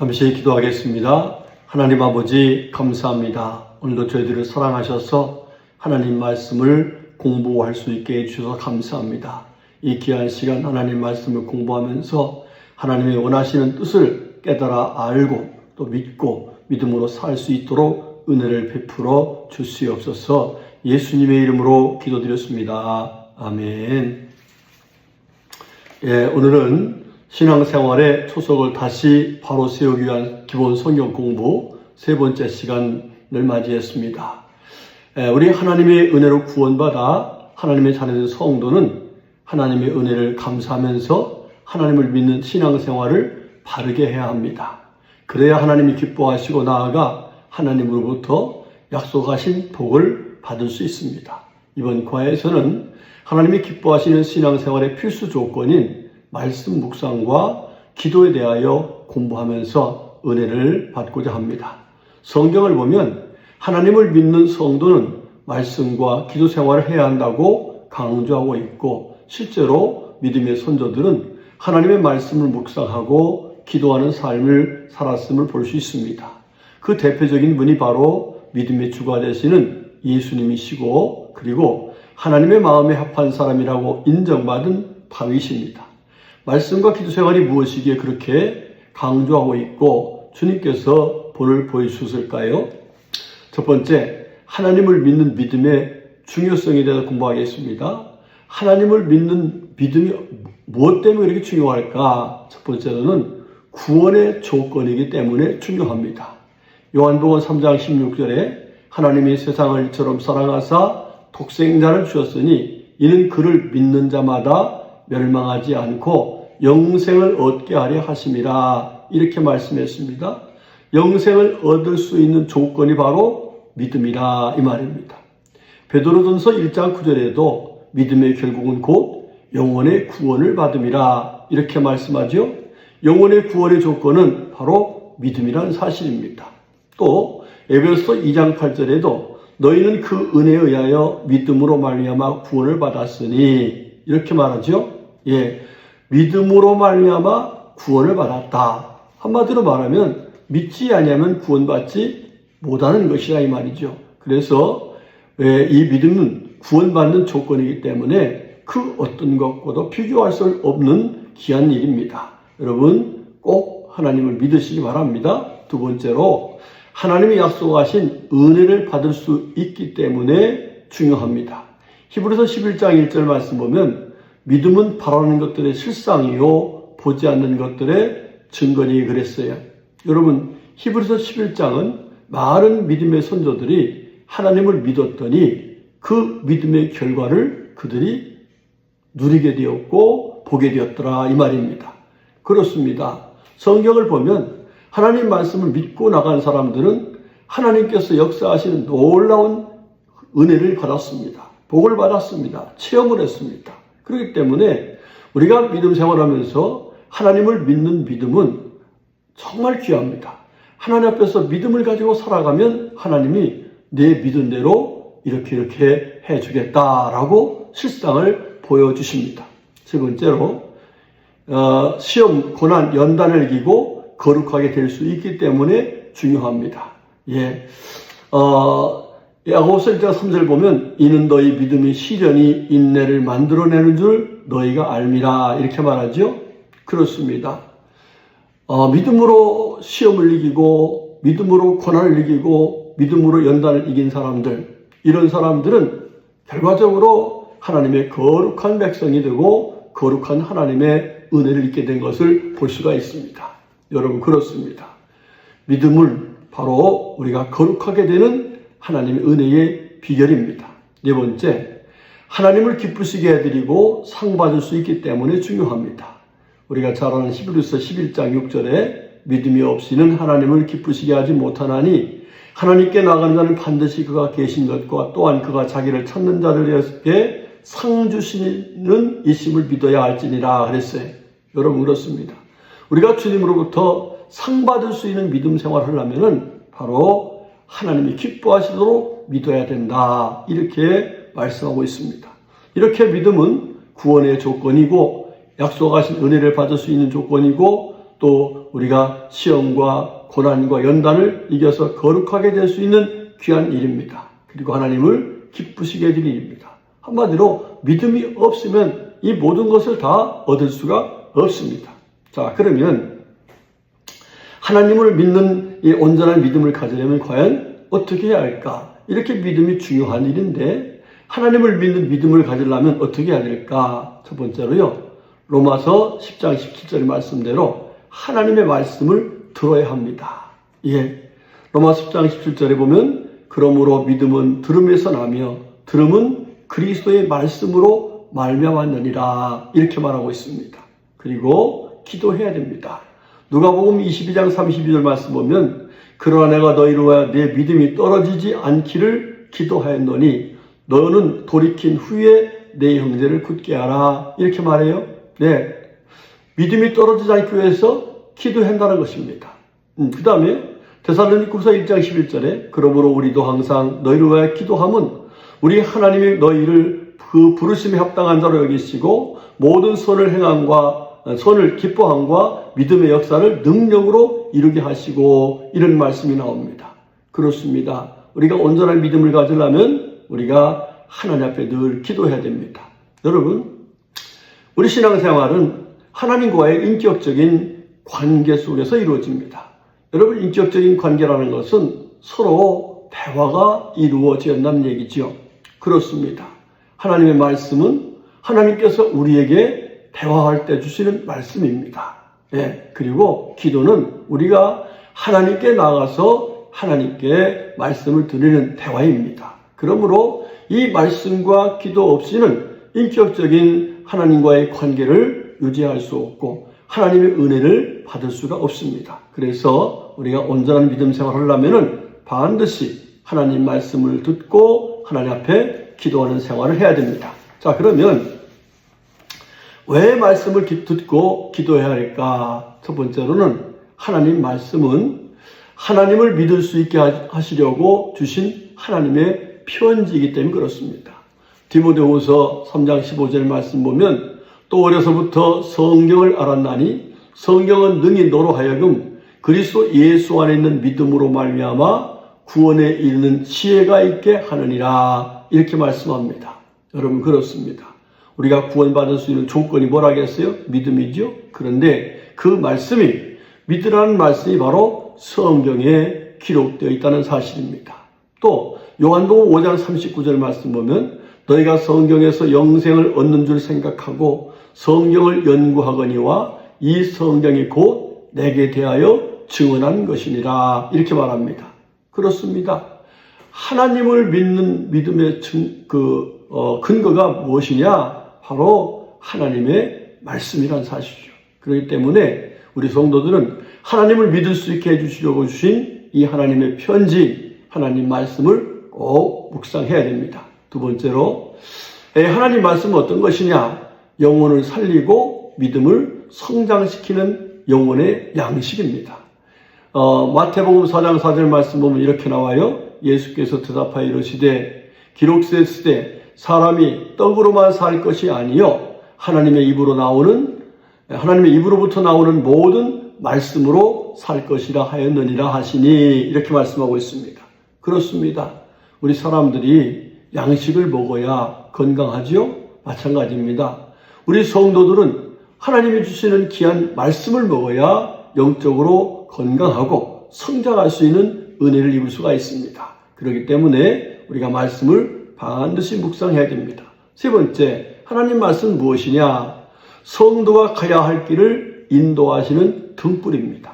잠시 기도하겠습니다. 하나님 아버지 감사합니다. 오늘도 저희들을 사랑하셔서 하나님 말씀을 공부할 수 있게 해주셔서 감사합니다. 이 귀한 시간 하나님 말씀을 공부하면서 하나님의 원하시는 뜻을 깨달아 알고 또 믿고 믿음으로 살 수 있도록 은혜를 베풀어 주시옵소서 예수님의 이름으로 기도드렸습니다. 아멘. 예, 오늘은 신앙생활의 초석을 다시 바로 세우기 위한 기본 성경 공부 세 번째 시간을 맞이했습니다. 예, 우리 하나님의 은혜로 구원받아 하나님의 자녀된 성도는 하나님의 은혜를 감사하면서 하나님을 믿는 신앙생활을 바르게 해야 합니다. 그래야 하나님이 기뻐하시고 나아가 하나님으로부터 약속하신 복을 받을 수 있습니다. 이번 과에서는 하나님이 기뻐하시는 신앙생활의 필수 조건인 말씀 묵상과 기도에 대하여 공부하면서 은혜를 받고자 합니다. 성경을 보면 하나님을 믿는 성도는 말씀과 기도 생활을 해야 한다고 강조하고 있고 실제로 믿음의 선조들은 하나님의 말씀을 묵상하고 기도하는 삶을 살았음을 볼 수 있습니다. 그 대표적인 분이 바로 믿음의 주가 되시는 예수님이시고 그리고 하나님의 마음에 합한 사람이라고 인정받은 다윗입니다. 말씀과 기도 생활이 무엇이기에 그렇게 강조하고 있고 주님께서 본을 보여주셨을까요? 첫 번째, 하나님을 믿는 믿음의 중요성에 대해서 공부하겠습니다. 하나님을 믿는 믿음이 무엇 때문에 그렇게 중요할까? 첫 번째로는 구원의 조건이기 때문에 중요합니다. 요한복음 3장 16절에 하나님이 세상을 이처럼 사랑하사 독생자를 주었으니 이는 그를 믿는 자마다 멸망하지 않고 영생을 얻게 하려 하심이라 이렇게 말씀했습니다. 영생을 얻을 수 있는 조건이 바로 믿음이라 이 말입니다. 베드로전서 1장 9절에도 믿음의 결국은 곧 영혼의 구원을 받음이라 이렇게 말씀하죠. 영혼의 구원의 조건은 바로 믿음이라는 사실입니다. 또 에베소 2장 8절에도 너희는 그 은혜에 의하여 믿음으로 말미암아 구원을 받았으니 이렇게 말하죠. 예. 믿음으로 말미암아 구원을 받았다. 한마디로 말하면 믿지 아니하면 구원받지 못하는 것이라 이 말이죠. 그래서 이 믿음은 구원받는 조건이기 때문에 그 어떤 것과도 비교할 수 없는 귀한 일입니다. 여러분 꼭 하나님을 믿으시기 바랍니다. 두 번째로 하나님이 약속하신 은혜를 받을 수 있기 때문에 중요합니다. 히브리서 11장 1절 말씀 보면 믿음은 바라는 것들의 실상이요 보지 않는 것들의 증거니 그랬어요. 여러분 히브리서 11장은 많은 믿음의 선조들이 하나님을 믿었더니 그 믿음의 결과를 그들이 누리게 되었고 보게 되었더라 이 말입니다. 그렇습니다. 성경을 보면 하나님 말씀을 믿고 나간 사람들은 하나님께서 역사하시는 놀라운 은혜를 받았습니다. 복을 받았습니다. 체험을 했습니다. 그렇기 때문에 우리가 믿음 생활하면서 하나님을 믿는 믿음은 정말 귀합니다. 하나님 앞에서 믿음을 가지고 살아가면 하나님이 내 믿은 대로 이렇게 이렇게 해주겠다라고 실상을 보여주십니다. 세 번째로 어, 시험, 고난, 연단을 이기고 거룩하게 될 수 있기 때문에 중요합니다. 예, 어, 야고보서 1장 3절 보면 이는 너희 믿음이 시련이 인내를 만들어내는 줄 너희가 알미라 이렇게 말하죠. 그렇습니다. 어, 믿음으로 시험을 이기고 믿음으로 고난을 이기고 믿음으로 연단을 이긴 사람들 이런 사람들은 결과적으로 하나님의 거룩한 백성이 되고 거룩한 하나님의 은혜를 입게 된 것을 볼 수가 있습니다. 여러분 그렇습니다. 믿음을 바로 우리가 거룩하게 되는 하나님의 은혜의 비결입니다. 네 번째, 하나님을 기쁘시게 해드리고 상 받을 수 있기 때문에 중요합니다. 우리가 잘 아는 히브리서 11장 6절에 믿음이 없이는 하나님을 기쁘시게 하지 못하나니 하나님께 나가는 자는 반드시 그가 계신 것과 또한 그가 자기를 찾는 자들에게 상 주시는 이심을 믿어야 할지니라 그랬어요. 여러분 그렇습니다. 우리가 주님으로부터 상 받을 수 있는 믿음 생활을 하려면은 바로 하나님이 기뻐하시도록 믿어야 된다. 이렇게 말씀하고 있습니다. 이렇게 믿음은 구원의 조건이고 약속하신 은혜를 받을 수 있는 조건이고 또 우리가 시험과 고난과 연단을 이겨서 거룩하게 될 수 있는 귀한 일입니다. 그리고 하나님을 기쁘시게 해드릴 일입니다. 한마디로 믿음이 없으면 이 모든 것을 다 얻을 수가 없습니다. 자, 그러면 하나님을 믿는 이 온전한 믿음을 가지려면 과연 어떻게 해야 할까? 이렇게 믿음이 중요한 일인데 하나님을 믿는 믿음을 가지려면 어떻게 해야 될까? 첫 번째로요. 로마서 10장 17절 말씀대로 하나님의 말씀을 들어야 합니다. 예. 로마 10장 17절에 보면 그러므로 믿음은 들음에서 나며 들음은 그리스도의 말씀으로 말미암았느니라 이렇게 말하고 있습니다. 그리고 기도해야 됩니다. 누가복음 22장 32절 말씀 보면 그러나 내가 너희를 위하여 내 믿음이 떨어지지 않기를 기도하였노니 너는 돌이킨 후에 내 형제를 굳게 하라 이렇게 말해요. 네, 믿음이 떨어지지 않기 위해서 기도한다는 것입니다. 음, 그 다음에 데살로니쿠서 1장 11절에 그러므로 우리도 항상 너희를 위하여 기도함은 우리 하나님이 너희를 그 부르심에 합당한 자로 여기시고 모든 선을 행함과 선을 기뻐함과 믿음의 역사를 능력으로 이루게 하시고 이런 말씀이 나옵니다. 그렇습니다. 우리가 온전한 믿음을 가지려면 우리가 하나님 앞에 늘 기도해야 됩니다. 여러분, 우리 신앙생활은 하나님과의 인격적인 관계 속에서 이루어집니다. 여러분, 인격적인 관계라는 것은 서로 대화가 이루어진다는 얘기죠. 그렇습니다. 하나님의 말씀은 하나님께서 우리에게 대화할 때 주시는 말씀입니다. 예, 그리고 기도는 우리가 하나님께 나가서 하나님께 말씀을 드리는 대화입니다. 그러므로 이 말씀과 기도 없이는 인격적인 하나님과의 관계를 유지할 수 없고 하나님의 은혜를 받을 수가 없습니다. 그래서 우리가 온전한 믿음 생활을 하려면 반드시 하나님 말씀을 듣고 하나님 앞에 기도하는 생활을 해야 됩니다. 자, 그러면 왜 말씀을 듣고 기도해야 할까? 첫 번째로는 하나님 말씀은 하나님을 믿을 수 있게 하시려고 주신 하나님의 편지이기 때문에 그렇습니다. 디모데후서 3장 15절 말씀 보면 또 어려서부터 성경을 알았나니 성경은 능히 너로 하여금 그리스도 예수 안에 있는 믿음으로 말미암아 구원에 이르는 지혜가 있게 하느니라 이렇게 말씀합니다. 여러분 그렇습니다. 우리가 구원받을 수 있는 조건이 뭐라겠어요? 믿음이죠. 그런데 그 말씀이 믿으라는 말씀이 바로 성경에 기록되어 있다는 사실입니다. 또 요한복음 5장 39절 말씀 보면 너희가 성경에서 영생을 얻는 줄 생각하고 성경을 연구하거니와 이 성경이 곧 내게 대하여 증언한 것이니라 이렇게 말합니다. 그렇습니다. 하나님을 믿는 믿음의 증, 그 어, 근거가 무엇이냐? 바로 하나님의 말씀이란 사실이죠. 그렇기 때문에 우리 성도들은 하나님을 믿을 수 있게 해주시려고 주신 이 하나님의 편지, 하나님 말씀을 꼭 묵상해야 됩니다. 두 번째로 하나님 말씀은 어떤 것이냐? 영혼을 살리고 믿음을 성장시키는 영혼의 양식입니다. 어, 마태복음 4장 4절 말씀 보면 이렇게 나와요. 예수께서 대답하여 이르시되 기록세 쓰되 사람이 떡으로만 살 것이 아니요 하나님의 입으로 나오는 하나님의 입으로부터 나오는 모든 말씀으로 살 것이라 하였느니라 하시니 이렇게 말씀하고 있습니다. 그렇습니다. 우리 사람들이 양식을 먹어야 건강하지요? 마찬가지입니다. 우리 성도들은 하나님이 주시는 귀한 말씀을 먹어야 영적으로 건강하고 성장할 수 있는 은혜를 입을 수가 있습니다. 그렇기 때문에 우리가 말씀을 반드시 묵상해야 됩니다. 세 번째, 하나님 말씀 무엇이냐? 성도가 가야 할 길을 인도하시는 등불입니다.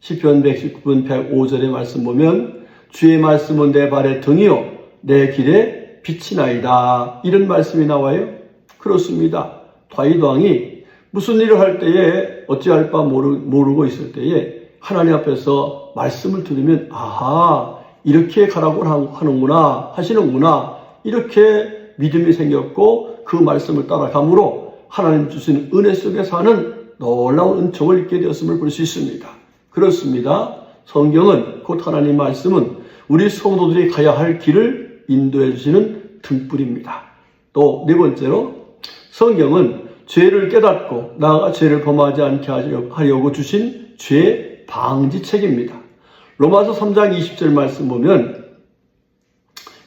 시편 119편 105절의 말씀 보면 주의 말씀은 내 발의 등이요 내 길에 빛이 나이다. 이런 말씀이 나와요. 그렇습니다. 다윗 왕이 무슨 일을 할 때에 어찌할 바 모르고 있을 때에 하나님 앞에서 말씀을 들으면 아하 이렇게 가라고 하는구나 하시는구나 이렇게 믿음이 생겼고 그 말씀을 따라감으로 하나님 주신 은혜 속에 사는 놀라운 은총을 잊게 되었음을 볼 수 있습니다. 그렇습니다. 성경은 곧 하나님 말씀은 우리 성도들이 가야 할 길을 인도해 주시는 등불입니다. 또 네 번째로 성경은 죄를 깨닫고 나아가 죄를 범하지 않게 하려고 주신 죄 방지책입니다. 로마서 3장 20절 말씀 보면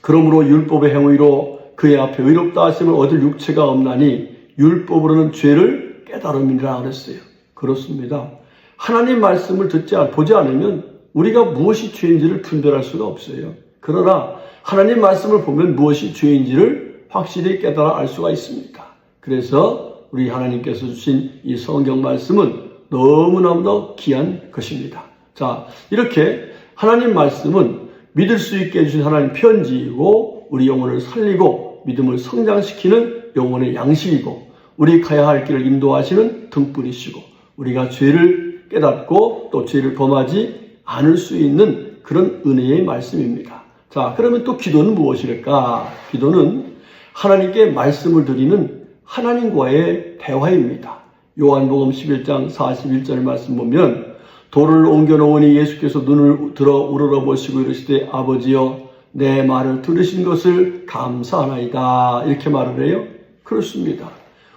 그러므로 율법의 행위로 그의 앞에 의롭다 하심을 얻을 육체가 없나니 율법으로는 죄를 깨달음이라 그랬어요. 그렇습니다. 하나님 말씀을 듣지 않, 보지 않으면 우리가 무엇이 죄인지를 분별할 수가 없어요. 그러나 하나님 말씀을 보면 무엇이 죄인지를 확실히 깨달아 알 수가 있습니다. 그래서 우리 하나님께서 주신 이 성경 말씀은 너무너무 귀한 것입니다. 자, 이렇게 하나님 말씀은 믿을 수 있게 해주신 하나님 편지이고 우리 영혼을 살리고 믿음을 성장시키는 영혼의 양식이고 우리 가야 할 길을 인도하시는 등불이시고 우리가 죄를 깨닫고 또 죄를 범하지 않을 수 있는 그런 은혜의 말씀입니다. 자, 그러면 또 기도는 무엇일까? 기도는 하나님께 말씀을 드리는 하나님과의 대화입니다. 요한복음 11장 41절 말씀 보면 돌을 옮겨 놓으니 예수께서 눈을 들어 우러러 보시고 이르시되 아버지여 내 말을 들으신 것을 감사하나이다 이렇게 말을 해요. 그렇습니다.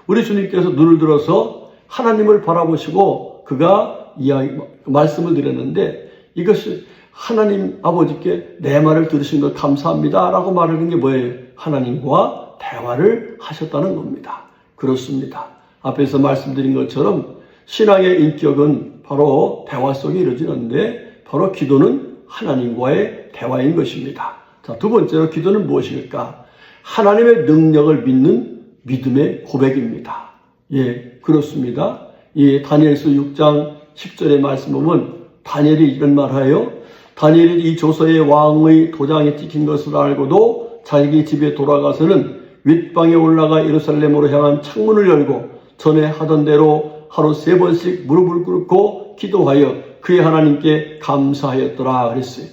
우리 주님께서 눈을 들어서 하나님을 바라보시고 그가 이야기 말씀을 드렸는데 이것이 하나님 아버지께 내 말을 들으신 것 감사합니다 라고 말하는 게 뭐예요? 하나님과 대화를 하셨다는 겁니다. 그렇습니다. 앞에서 말씀드린 것처럼 신앙의 인격은 바로 대화 속에 이루어지는데 바로 기도는 하나님과의 대화인 것입니다. 자, 두 번째로 기도는 무엇일까? 하나님의 능력을 믿는 믿음의 고백입니다. 예, 그렇습니다. 이 다니엘서 6장 10절의 말씀 보면 다니엘이 이런 말하여 다니엘이 이 조서의 왕의 도장에 찍힌 것을 알고도 자기 집에 돌아가서는 윗방에 올라가 예루살렘으로 향한 창문을 열고 전에 하던 대로 하루 세 번씩 무릎을 꿇고 기도하여 그의 하나님께 감사하였더라 그랬어요.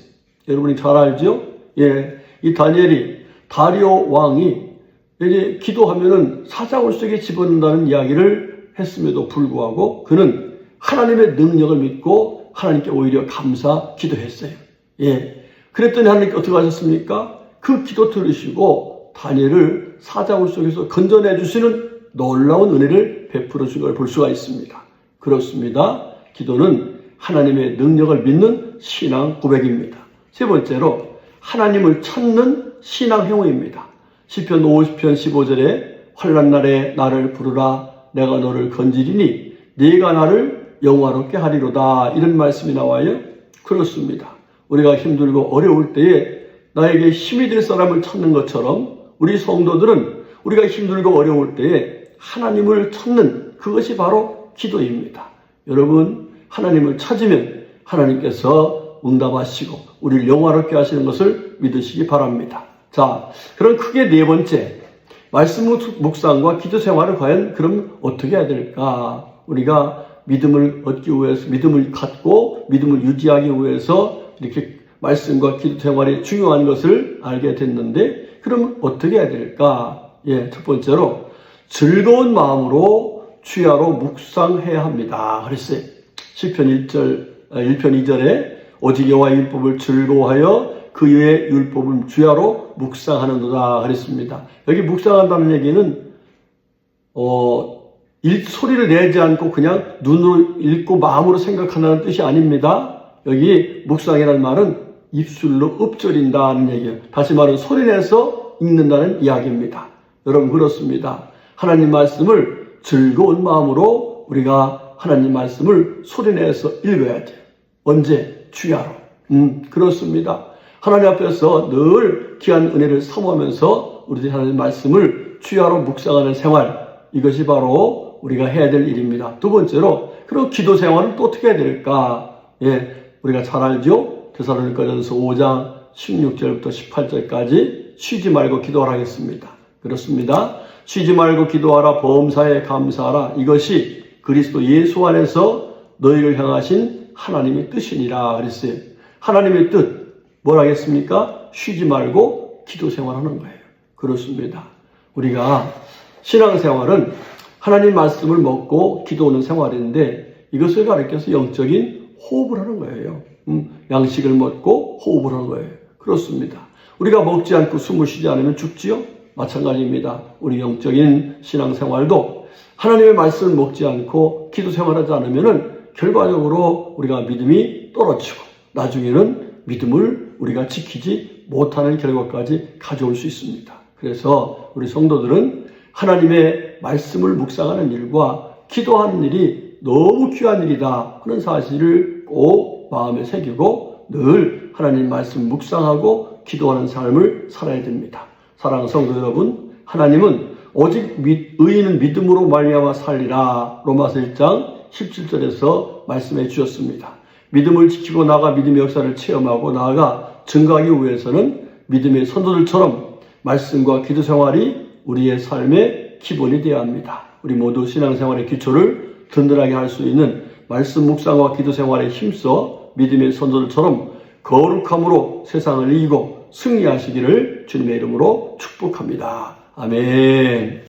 여러분이 잘 알죠? 예, 이 다니엘이 다리오 왕이 이제 기도하면은 사자굴 속에 집어넣는다는 이야기를 했음에도 불구하고 그는 하나님의 능력을 믿고 하나님께 오히려 감사 기도했어요. 예. 그랬더니 하나님께 어떻게 하셨습니까? 그 기도 들으시고 다니엘을 사자굴 속에서 건져내 주시는 놀라운 은혜를 베풀어 준 걸 볼 수가 있습니다. 그렇습니다. 기도는 하나님의 능력을 믿는 신앙 고백입니다. 세 번째로 하나님을 찾는 신앙 행위입니다. 시편 50편 15절에 환란 날에 나를 부르라 내가 너를 건지리니 네가 나를 영화롭게 하리로다 이런 말씀이 나와요. 그렇습니다. 우리가 힘들고 어려울 때에 나에게 힘이 될 사람을 찾는 것처럼 우리 성도들은 우리가 힘들고 어려울 때에 하나님을 찾는 그것이 바로 기도입니다. 여러분 하나님을 찾으면 하나님께서 응답하시고 우리를 영화롭게 하시는 것을 믿으시기 바랍니다. 자, 그럼 크게 네 번째 말씀 묵상과 기도 생활을 과연 그럼 어떻게 해야 될까? 우리가 믿음을 얻기 위해서 믿음을 갖고 믿음을 유지하기 위해서 이렇게 말씀과 기도 생활이 중요한 것을 알게 됐는데 그럼 어떻게 해야 될까? 예, 첫 번째로 즐거운 마음으로 주야로 묵상해야 합니다. 그랬어요. 시편 1절 1편 2절에 오직 여호와의 율법을 즐거워하여 그의 율법을 주야로 묵상하는도다 그랬습니다. 여기 묵상한다는 얘기는 어, 일, 소리를 내지 않고 그냥 눈으로 읽고 마음으로 생각한다는 뜻이 아닙니다. 여기 묵상이라는 말은 입술로 읊조린다는 얘기예요. 다시 말하면 소리 내서 읽는다는 이야기입니다. 여러분 그렇습니다. 하나님 말씀을 즐거운 마음으로 우리가 하나님 말씀을 소리내서 읽어야 돼요. 언제? 주야로. 음, 그렇습니다. 하나님 앞에서 늘 귀한 은혜를 사모하면서 우리들이 하나님 말씀을 주야로 묵상하는 생활. 이것이 바로 우리가 해야 될 일입니다. 두 번째로, 그리고 기도 생활은 또 어떻게 해야 될까? 예, 우리가 잘 알죠? 데살로니가전서 5장 16절부터 18절까지 쉬지 말고 기도하라 겠습니다. 그렇습니다. 쉬지 말고 기도하라 범사에 감사하라 이것이 그리스도 예수 안에서 너희를 향하신 하나님의 뜻이니라 그랬어요. 하나님의 뜻 뭐라겠습니까? 쉬지 말고 기도 생활하는 거예요. 그렇습니다. 우리가 신앙생활은 하나님 말씀을 먹고 기도하는 생활인데 이것을 가리켜서 영적인 호흡을 하는 거예요. 음, 양식을 먹고 호흡을 하는 거예요. 그렇습니다. 우리가 먹지 않고 숨을 쉬지 않으면 죽지요? 마찬가지입니다. 우리 영적인 신앙생활도 하나님의 말씀을 먹지 않고 기도 생활하지 않으면 결과적으로 우리가 믿음이 떨어지고 나중에는 믿음을 우리가 지키지 못하는 결과까지 가져올 수 있습니다. 그래서 우리 성도들은 하나님의 말씀을 묵상하는 일과 기도하는 일이 너무 귀한 일이다 하는 사실을 꼭 마음에 새기고 늘 하나님 말씀 묵상하고 기도하는 삶을 살아야 됩니다. 사랑하는 성도 여러분, 하나님은 오직 믿- 의인은 믿음으로 말미암아 살리라 로마서 1장 17절에서 말씀해 주셨습니다. 믿음을 지키고 나가 믿음의 역사를 체험하고 나아가 증거하기 위해서는 믿음의 선도들처럼 말씀과 기도 생활이 우리의 삶의 기본이 되어야 합니다. 우리 모두 신앙생활의 기초를 든든하게 할 수 있는 말씀 묵상과 기도 생활에 힘써 믿음의 선도들처럼 거룩함으로 세상을 이기고 승리하시기를 주님의 이름으로 축복합니다. 아멘.